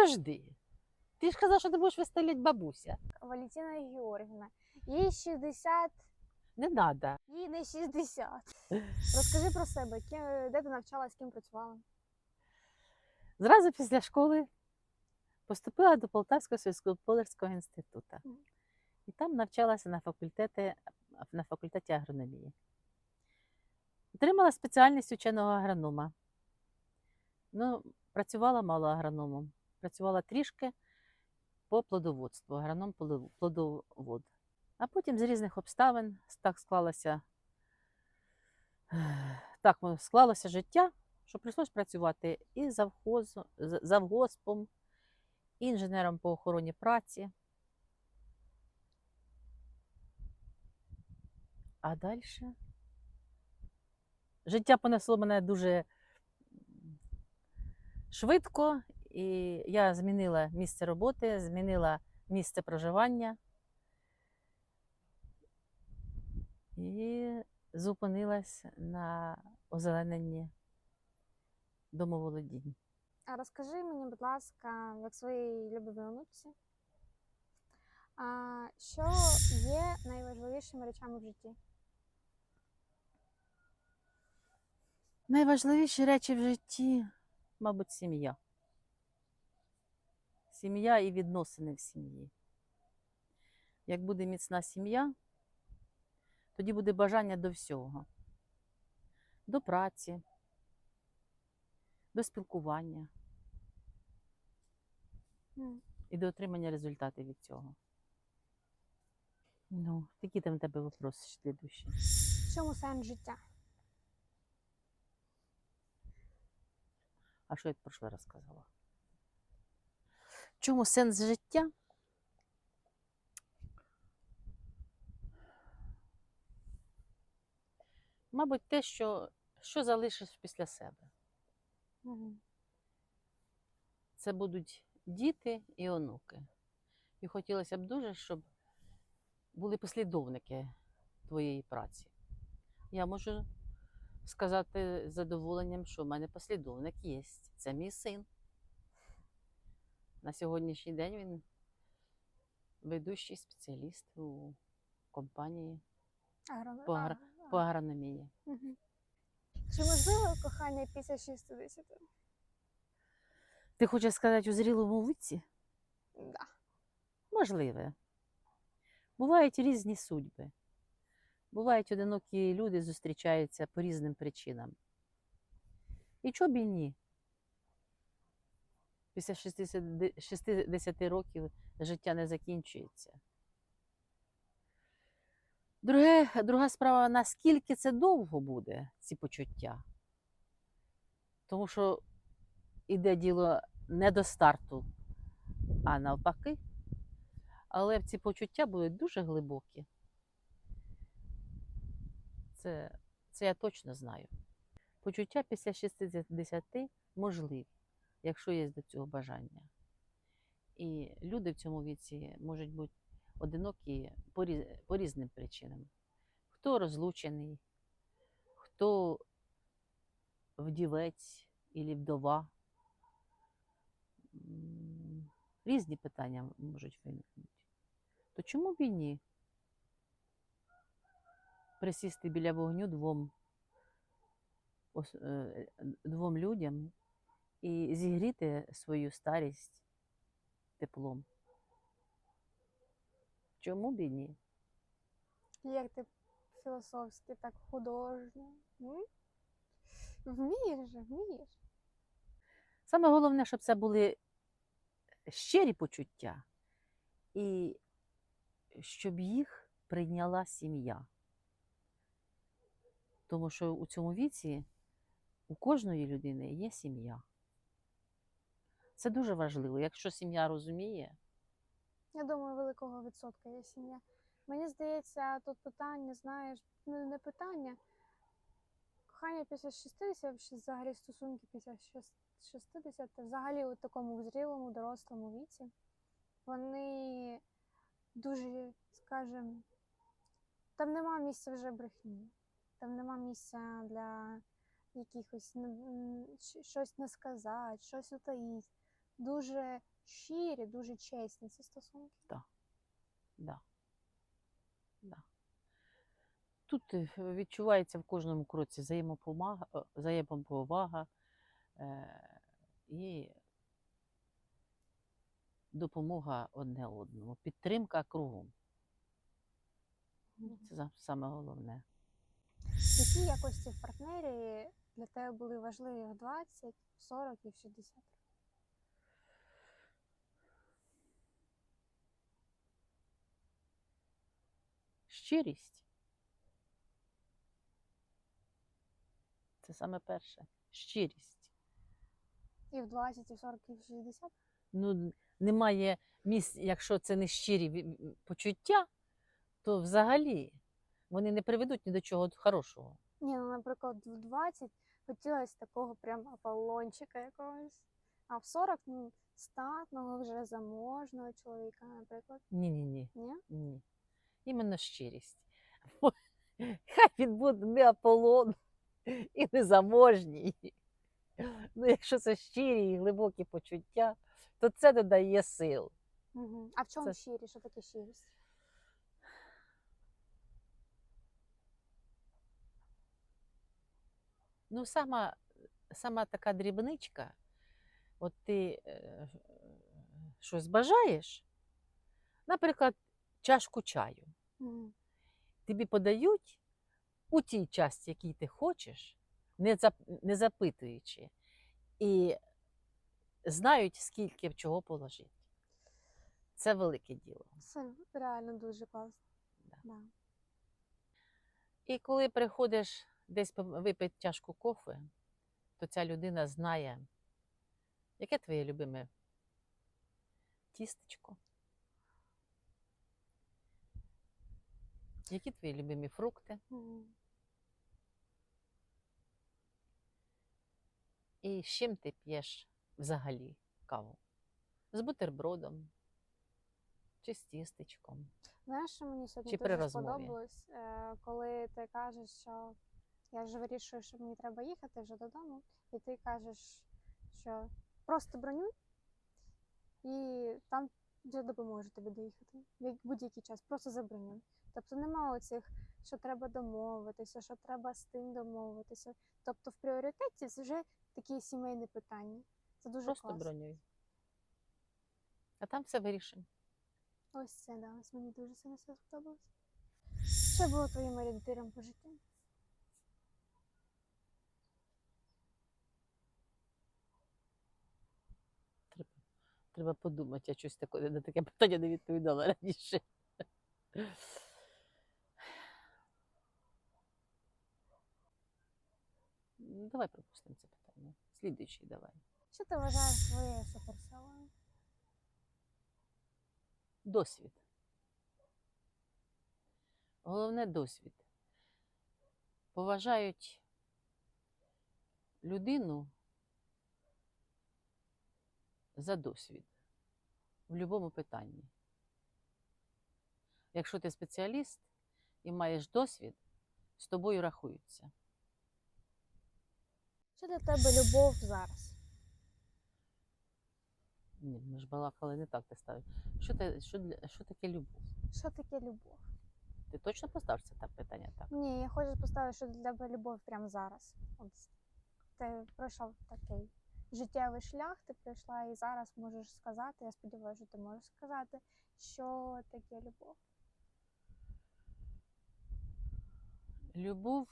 Підожди. Ти ж казав, що ти будеш виставляти бабуся. Валентина Георгівна. Їй 60, Не треба. їй не 60. Розкажи про себе, ки- де ти навчалась, ким працювала? Зразу після школи поступила до Полтавського сільськогосподарського інституту. Мгм. І там навчалася на факультеті, на факультеті агрономії. Отримала спеціальність ученого агронома. Ну, працювала мало агрономом. Працювала трішки по плодоводству, агроном плодовод. А потім з різних обставин так склалося, так склалося життя, що прийшлось працювати і завхозу, з- завгоспом, і інженером по охороні праці. А далі життя понесло мене дуже швидко, і я змінила місце роботи, змінила місце проживання і зупинилась на озелененні домоволодінь. А розкажи мені, будь ласка, як своїй любимій онуці, що є найважливішими речами в житті? Найважливіші речі в житті, мабуть, сім'я. Сім'я і відносини в сім'ї. Як буде міцна сім'я, тоді буде бажання до всього. До праці, до спілкування і до отримання результатів від цього. Ну, які там в тебе вопроси слідущі? В чому сенс життя? А що я прошлий раз сказала? В чому сенс життя? Мабуть, те, що, що залишиш після себе. Мгм. Це будуть діти і онуки. І хотілося б дуже, щоб були послідовники твоєї праці. Я можу сказати з задоволенням, що в мене послідовник є. Це мій син. На сьогоднішній день він ведущий спеціаліст у компанії По агро- а, по агрономії. Мгм. Чи можливо кохання після 60? Ти хочеш сказати у зрілому віці? Да. Можливе. Бувають різні судьби. Бувають одинокі люди зустрічаються по різним причинам. І чого б і ні? Після 60, 60 років життя не закінчується. Друге, друга справа, наскільки це довго буде, ці почуття. Тому що іде діло не до старту, а навпаки. Але ці почуття будуть дуже глибокі. Це, це я точно знаю. Почуття після 60 можливі, якщо є до цього бажання. І люди в цьому віці можуть бути одинокі по, різ- по різним причинам. Хто розлучений, хто вдівець і вдова. Різні питання можуть виникнути. То чому б і ні? Присісти біля вогню двом, е, двом людям і зігріти свою старість теплом. Чому б і ні? Як ти філософськи, так художньо. Вмієш же, вмієш. Саме головне, щоб це були щирі почуття, і щоб їх прийняла сім'я. Тому що у цьому віці у кожної людини є сім'я. Це дуже важливо. Якщо сім'я розуміє, Я думаю, великого відсотка є сім'я. Мені здається, тут питання, знаєш, ну не питання. Кохання після 60, чи взагалі стосунки після щас- 60, взагалі у такому зрілому, дорослому віці, вони дуже, скажімо, там нема місця вже брехні, там нема місця для якихось не- щось не сказати, щось утаїть. Дуже щирі, дуже чесні ці стосунки. Да. Да. Тут е, відчувається в кожному кроці взаємопомага, е, взаємоповага е, і допомога одне одному, підтримка кругом. Це саме головне. Які якості в партнері для тебе були важливі в 20, в 40 і в 60? Щирість. Це саме перше. Щирість. І в 20, і в 40, і в 60? ну, немає місць, якщо це не щирі почуття, то взагалі вони не приведуть ні до чого хорошого. Ні, ну, наприклад, в 20 хотілося такого прям аполлончика якогось. А в 40 ну, статного, вже заможного чоловіка, наприклад. Ні, ні, ні, Ні? ні. Іменно щирість. Хай він буде не Аполлон і не заможній. Ну, якщо це щирі і глибокі почуття, то це додає сил. Угу. А в чому Це- щирість? Що таке щирість? Ну, сама, сама така дрібничка, от ти е, щось бажаєш, наприклад, чашку чаю. Тобі подають у тій часті, якій ти хочеш, не запитуючи, і знають, скільки чого положити. Це велике діло. Це реально дуже класно. Да. Да. І коли приходиш десь випити чашку кофе, то ця людина знає, яке твоє любиме тістечко, які твої любимі фрукти, і з чим ти п'єш взагалі каву? З бутербродом чи з тістечком. Знаєш, що мені сьогодні Чи дуже сподобалось, е, коли ти кажеш, що я вже вирішую, що мені треба їхати вже додому, і ти кажеш, що просто бронюй, і там вже допоможе тобі доїхати в будь-який час, просто забронюй. Тобто нема оцих, що треба домовитися, що треба з тим домовитися. Тобто в пріоритеті це вже такі сімейні питання. Це дуже Просто класно. бронюй. А там все вирішимо. Ось це, да, ось мені дуже сильно все сподобалось. Що було твоїм орієнтиром по життю? Треба, треба подумати, я щось таке, на таке питання не відповідала раніше. Ну, Давай пропустимо це питання. Слідуючий давай. Що ти вважаєш своєю суперсилою? Досвід. Головне досвід. Поважають людину за досвід в будь-якому питанні. Якщо ти спеціаліст і маєш досвід, з тобою рахуються. Що для тебе любов зараз? Ні, ми ж балакали не так ти ставиш. Що, ти, що, для- що таке любов? Що таке любов? Ти точно поставиш це так питання так? Ні, я хочу поставити, що для тебе любов прямо зараз. От ти пройшов такий життєвий шлях, ти пройшла і зараз можеш сказати. Я сподіваюся, що ти можеш сказати, що таке любов. Любов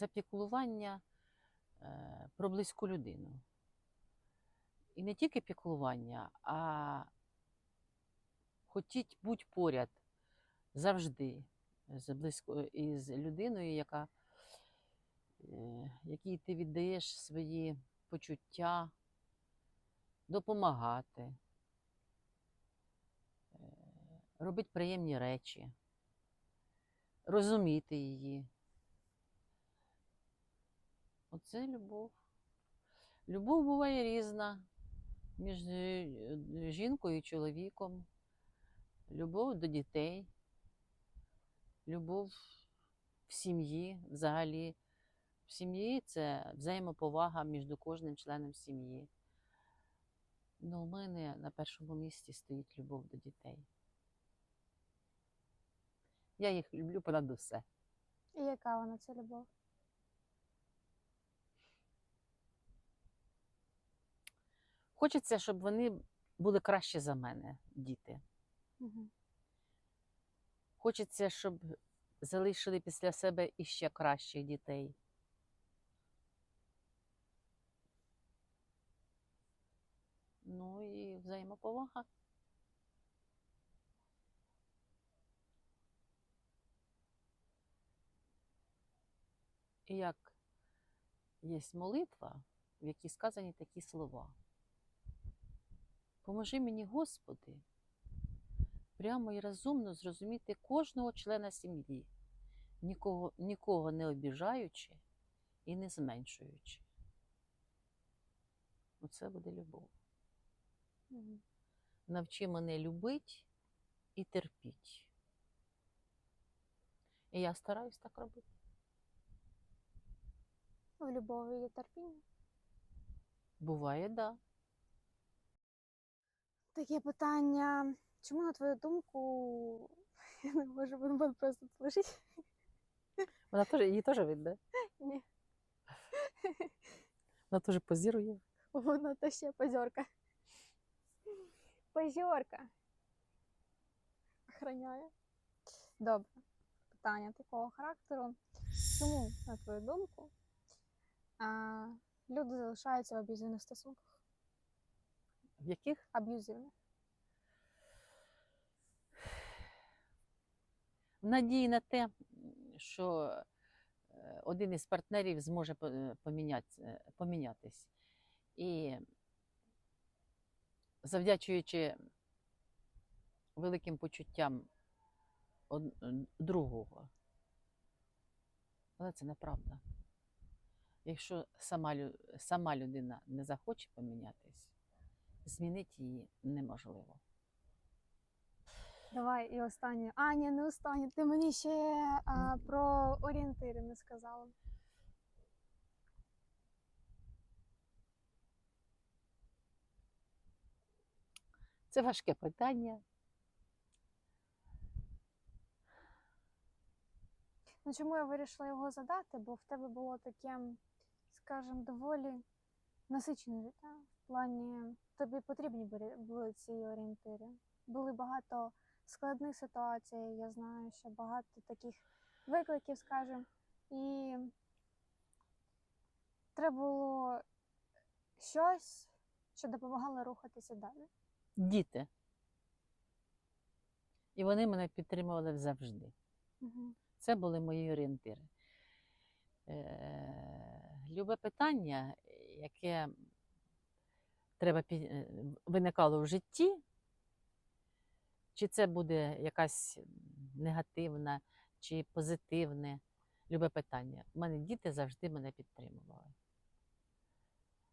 це піклування е, про близьку людину. І не тільки піклування, а хотіть бути поряд завжди з близько, із людиною, яка, е, якій ти віддаєш свої почуття, допомагати, е, робити приємні речі розуміти її. Оце любов. Любов буває різна між е, жінкою і чоловіком, любов до дітей, любов в сім'ї, взагалі, в сім'ї це взаємоповага між кожним членом сім'ї. Ну, у мене на першому місці стоїть любов до дітей. Я їх люблю понад усе. І яка вона ця любов? Хочеться, щоб вони були краще за мене, діти. Угу. Хочеться, щоб залишили після себе іще кращих дітей. Ну і взаємоповага. І як є молитва, в якій сказані такі слова. Поможи мені, Господи, прямо і розумно зрозуміти кожного члена сім'ї, нікого, нікого не обіжаючи і не зменшуючи. Оце буде любов. Угу. Навчи мене любить і терпіть. І я стараюсь так робити. В любові є терпіння. Буває, так. Да. Таке питання. Чому, на твою думку, я не можу буду просто лежить? Вона теж, її теж видно. Ні. Вона теж позірує. Вона то ще позорка. Позорка. Охраняє. Добре. Питання такого характеру. Чому, на твою думку, люди залишаються в аб'юзивних стосунках? В яких? Аб'юзивних. В надії на те, що е, один із партнерів зможе е, поміняти- е, помінятись. І завдячуючи великим почуттям другого. Але це неправда. Якщо сама, сама людина не захоче помінятись, змінити її неможливо. Давай і останнє. А, ні, не останнє. Ти мені ще а, про орієнтири не сказала. Це важке питання. Ну, чому я вирішила його задати? Бо в тебе було таке, скажімо, доволі насичене життя. В плані тобі потрібні були- ці орієнтири. Були багато складних ситуацій, я знаю, що багато таких викликів, скажімо. І треба було щось, що допомагало рухатися далі. Діти. І вони мене підтримували завжди. Угу. Це були мої орієнтири. Е, Любе питання, яке треба е, виникало в житті, чи це буде якась негативна, чи позитивне, любе питання. У мене діти завжди мене підтримували.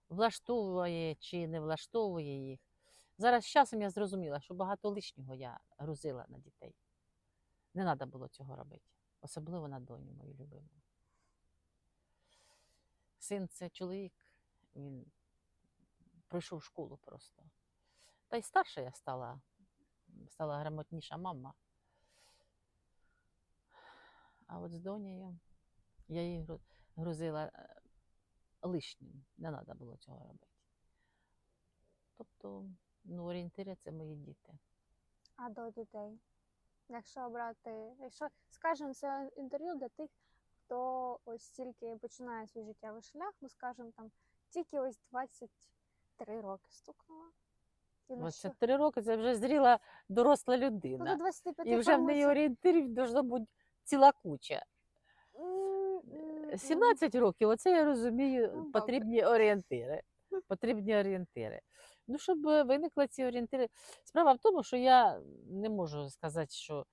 Влаштовує чи не влаштовує їх. Зараз з часом я зрозуміла, що багато лишнього я грузила на дітей. Не треба було цього робити. Особливо на доню мою любиму. Син це чоловік, він пройшов школу просто. Та й старша я стала, стала грамотніша мама. А от з донею я її грузила е, лишнім. Не треба було цього робити. Тобто, ну, орієнтири це мої діти. А до дітей. Якщо обрати, якщо скажімо, це інтерв'ю для тих, хто ось тільки починає свій життєвий шлях, ну скажімо, там тільки ось 23 роки стукнуло. І що? роки це вже зріла доросла Ну, до людина. 25 І вже в неї орієнтирів должна бути ціла куча. М, м, м. 17 років, оце я розумію, Ну, добре. потрібні орієнтири. Потрібні орієнтири. Ну, щоб виникли ці орієнтири. Справа в тому, що я не можу сказати, що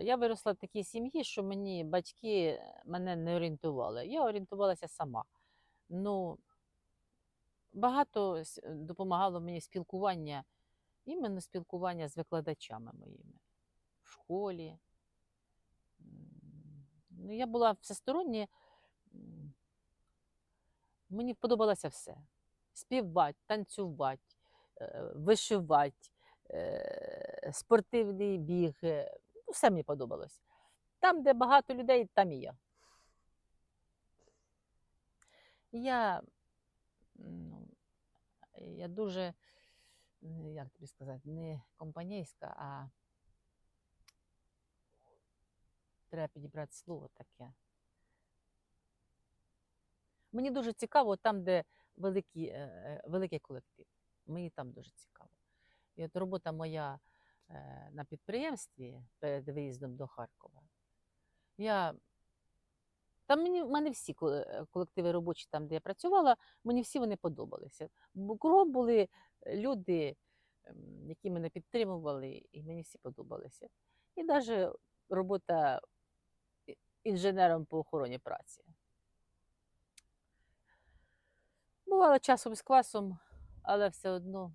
я виросла в такій сім'ї, що мені батьки мене не орієнтували. Я орієнтувалася сама. Ну, багато допомагало мені спілкування, іменно спілкування з викладачами моїми в школі. Ну, я була всесторонньо м, Мені подобалося все: співати, танцювати, е, вишивати, е, спортивний біг. е, ну, Все мені подобалось. Там, де багато людей, там і я. Я, я дуже, як тобі сказати, не компанійська, а треба підібрати слово таке. Мені дуже цікаво там, де великі, е, е, великий колектив. Мені там дуже цікаво. І от робота моя е, на підприємстві перед виїздом до Харкова. Я... Там мені, в мене всі е, колективи робочі, там, де я працювала, мені всі вони подобалися. Кругом були люди, ем, які мене підтримували, і мені всі подобалися. І навіть робота інженером по охороні праці. Бувало часом з класом, але все одно,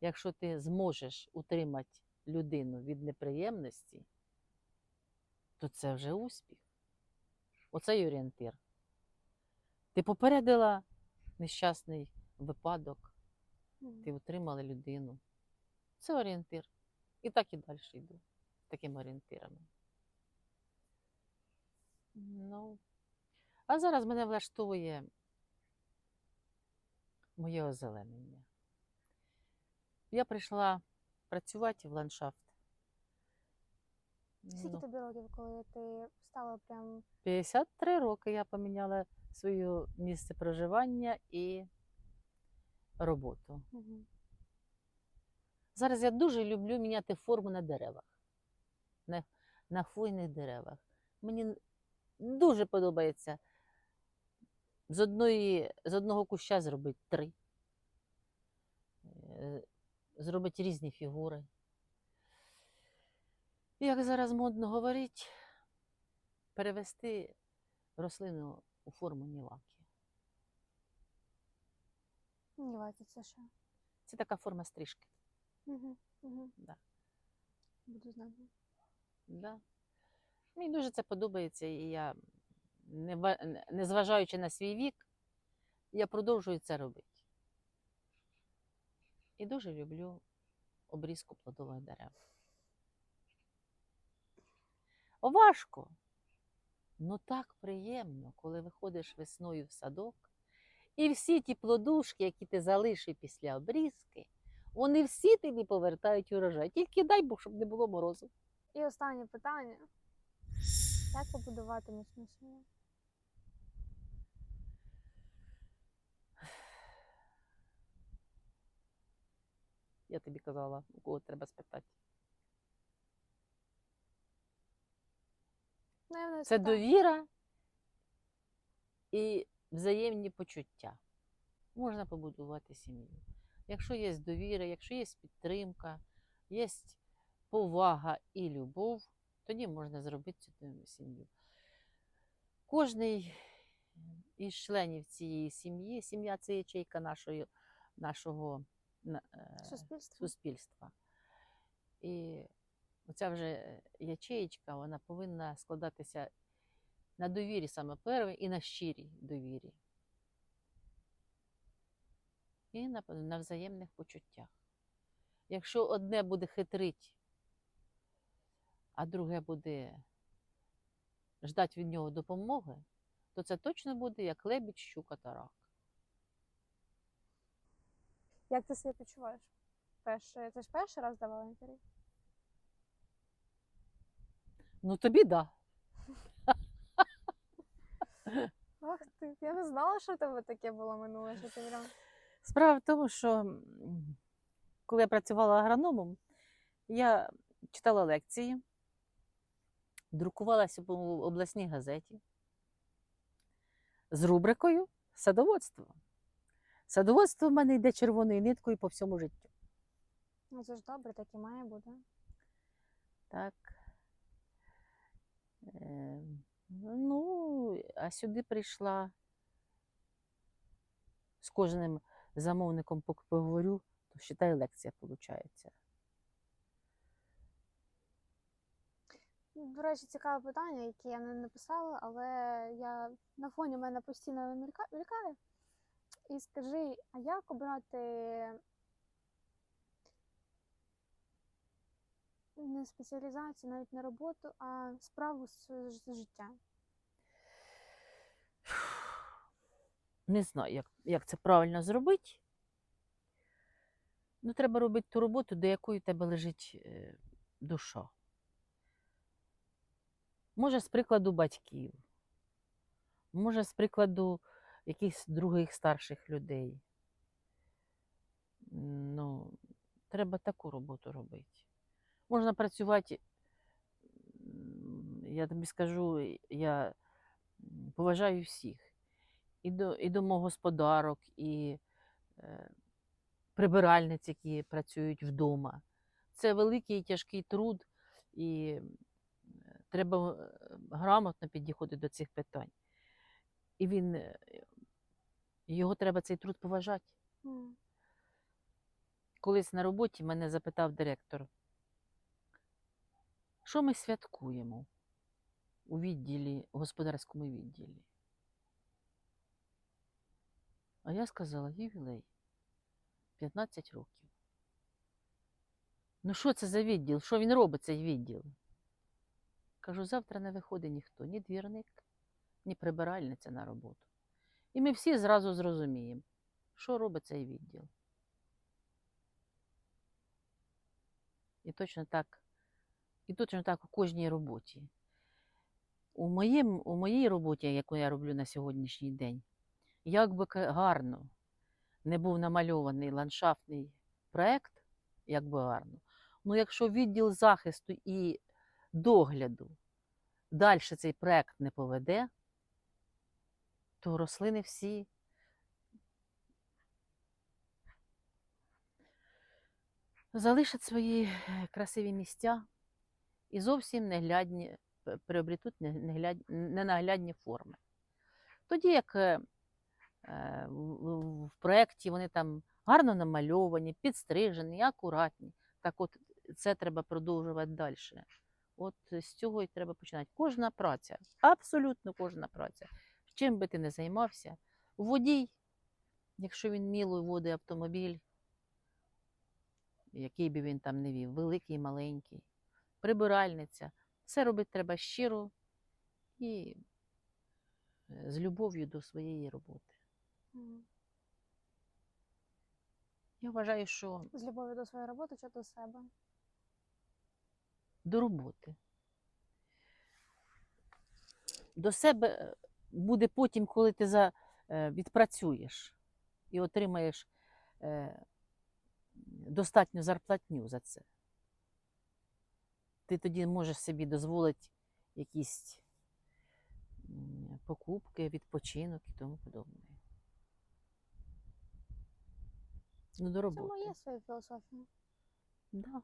якщо ти зможеш утримати людину від неприємності, то це вже успіх. Оце й орієнтир. Ти попередила нещасний випадок, ти утримала людину. Це орієнтир. І так і далі йду такими орієнтирами. Ну, а зараз мене влаштовує моє озеленення. Я прийшла працювати в ландшафт. Скільки Ну, тобі років, коли ти стала прям 53 роки я поміняла своє місце проживання і роботу. Мгм. Зараз я дуже люблю міняти форму на деревах, на, на хвойних деревах. Мені дуже подобається з, одної, з одного куща зробити три, Е, зробити різні фігури. Як зараз модно говорити, перевести рослину у форму ніваки. Ніваті це що? Це така форма стрижки. Угу. Угу. Да. Буду знати. Да. Мені дуже це подобається, і я, не, ва- не- незважаючи на свій вік, я продовжую це робити. І дуже люблю обрізку плодових дерев. Важко, ну так приємно, коли виходиш весною в садок, і всі ті плодушки, які ти залишив після обрізки, вони всі тобі повертають урожай. Тільки дай Бог, щоб не було морозу. І останнє питання. Як побудувати міцну сім'ю? Я тобі казала, у кого треба спитати. Неї Це довіра і взаємні почуття. Можна побудувати сім'ю. Якщо є довіра, якщо є підтримка, є повага і любов, тоді можна зробити цю сім'ю. Кожний із членів цієї сім'ї, сім'я це ячейка нашої, нашого на- е, Суспільство. суспільства. І оця вже ячеєчка, вона повинна складатися на довірі саме перше і на щирій довірі. І на, на взаємних почуттях. Якщо одне буде хитрить, а друге буде ждати від нього допомоги, то це точно буде як лебідь, щука та рак. Як ти себе почуваєш? Перше, це ж перший раз давала інтерв'ю? Ну тобі да. Ах ти, я не знала, що в тебе таке було минуле, що ти прям. Справа в тому, що коли я працювала агрономом, я читала лекції, друкувалася в обласній газеті з рубрикою Садоводство. Садоводство в мене йде червоною ниткою по всьому життю. Ну це ж добре, так і має бути. Так. Е, ну, а сюди прийшла з кожним замовником пок- поговорю, то вважай, лекція виходить. До речі, цікаве питання, яке я не написала, але я на фоні в мене постійно мілька- мількає. І скажи, а як обрати не спеціалізацію, навіть не роботу, а справу з з життя? Не знаю, як, як це правильно зробити. Ну, треба робити ту роботу, до якої тебе лежить е, душа. Може, з прикладу батьків, може, з прикладу якихось других старших людей. Ну, треба таку роботу робити. Можна працювати, я тобі скажу, я поважаю всіх. І, до, і домогосподарок, і е, прибиральниць, які працюють вдома. Це великий і тяжкий труд, і треба е, грамотно підходити до цих питань. І він, е, його треба цей труд поважати. М, Колись на роботі мене запитав директор, що ми святкуємо у відділі, у господарському відділі. А я сказала, ювілей 15 років. Ну що це за відділ? Що він робить, цей відділ? Кажу, завтра не виходить ніхто, ні двірник, ні прибиральниця на роботу. І ми всі зразу зрозуміємо, що робить цей відділ. І точно так, і точно так у кожній роботі. У, моєму, у моїй роботі, яку я роблю на сьогоднішній день, як би гарно не був намальований ландшафтний проект, як би гарно, ну якщо відділ захисту і догляду далі цей проект не поведе, то рослини всі залишать свої е, красиві місця і зовсім неглядні, приобретуть не- негляд- ненаглядні форми. Тоді як е, е, в проєкті вони там гарно намальовані, підстрижені, акуратні, так от це треба продовжувати далі. От з цього і треба починати. Кожна праця, абсолютно кожна праця. Чим би ти не займався, водій, якщо він міло водить автомобіль, який би він там не вів, великий, маленький, прибиральниця. Все робити треба щиро і е, з любов'ю до своєї роботи. Я вважаю, що З любов'ю до своєї роботи чи до себе? до роботи. До себе е, буде потім, коли ти за, е, відпрацюєш і отримаєш достатню зарплатню за це. Ти тоді можеш собі дозволити якісь покупки, відпочинок і тому подобне. Ну, до Це моя своя філософія. Да,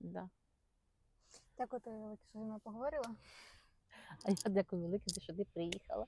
да. Дякую тобі, велике, що зі мною поговорила. А я дякую велике, що ти приїхала.